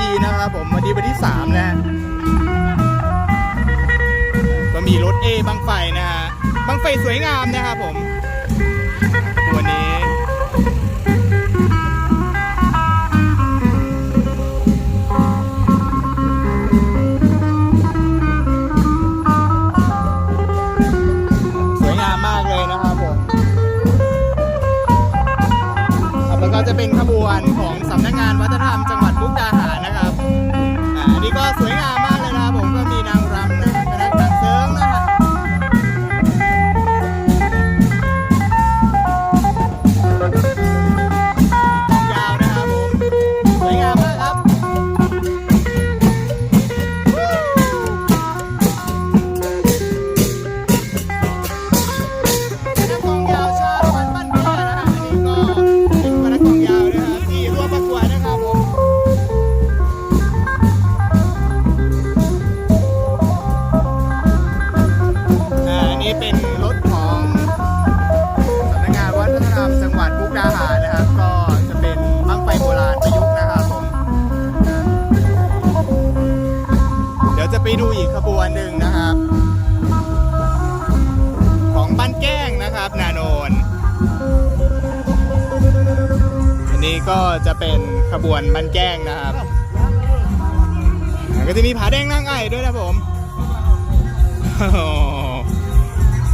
อีนะครับผมวันนี้วันที่ 3 นะ ก็มีรถ A บังไฟนะฮะบังไฟสวยงามนะครับผม ไปดูอีกขบวนหนึ่งนะครับ ของบ้านแก้งนะครับ นาโนน อันนี้ก็จะเป็นขบวนบ้านแก้งนะครับ ก็จะมีผาแดงนั่งไอ้ด้วยนะผม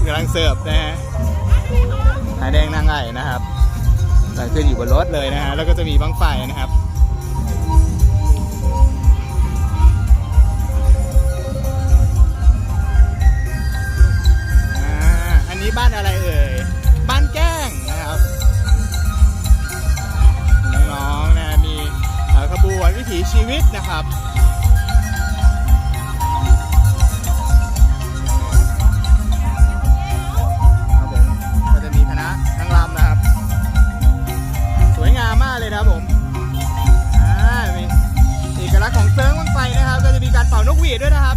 กำลังเสิร์ฟนะฮะผาแดงนั่งไอ้นะครับกำลังขึ้นอยู่บนรถเลยนะฮะแล้วก็จะมีบังไฟนะครับ บ้านอะไรเอ่ย บ้านแก้งนะครับ น้องๆนะมีขบวนวิถีชีวิตนะครับผมก็จะมีคณะนางรำนะครับสวยงามมากเลยนะผมอ่ามีอกลักษณ์ของเซิร์งบังไฟนะครับ ก็จะมีการเป่านกหวีดด้วยนะครับ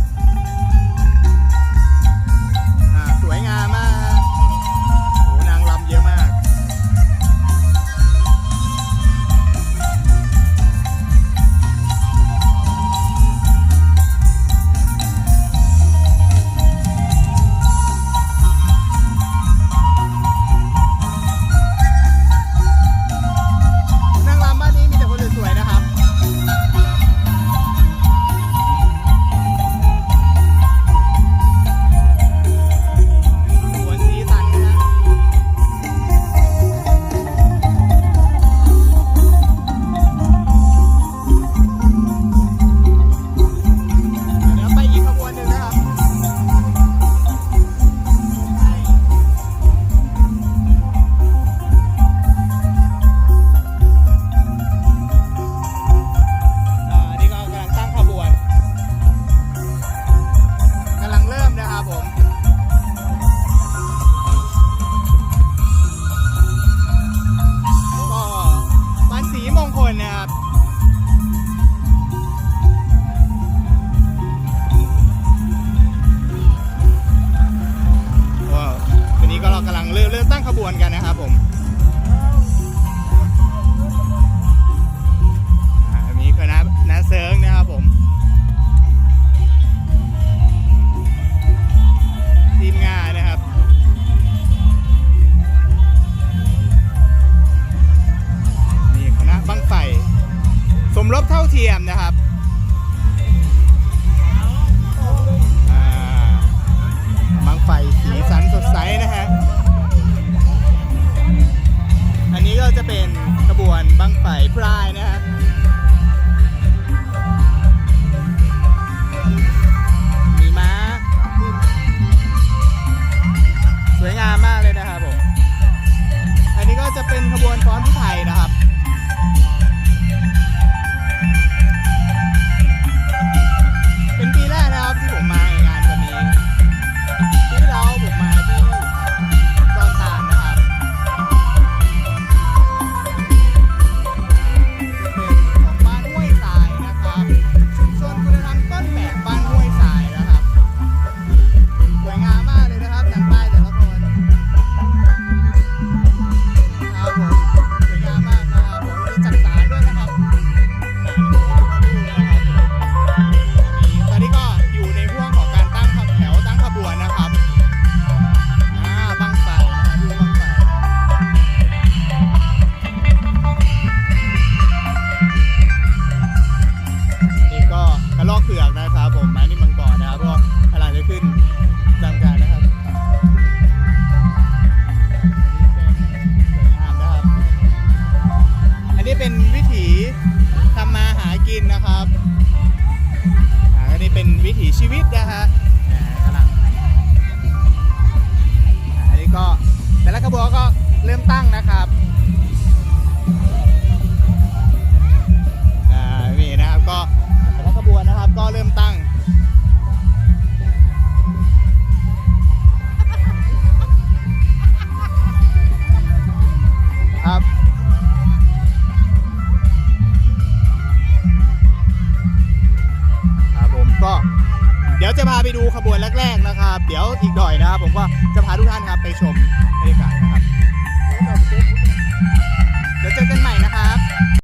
บวนกันนะครับผมมีคณะนาเซิร์งนะครับ เป็นวิถีทำมาหากินนะครับ อันนี้เป็นวิถีชีวิตนะฮะ พาไปดูขบวนแรก ๆนะครับ เดี๋ยวอีกหน่อยนะครับ ผมก็จะพาทุกท่านครับไปชมบรรยากาศนะครับ เดี๋ยวเจอกันใหม่นะครับ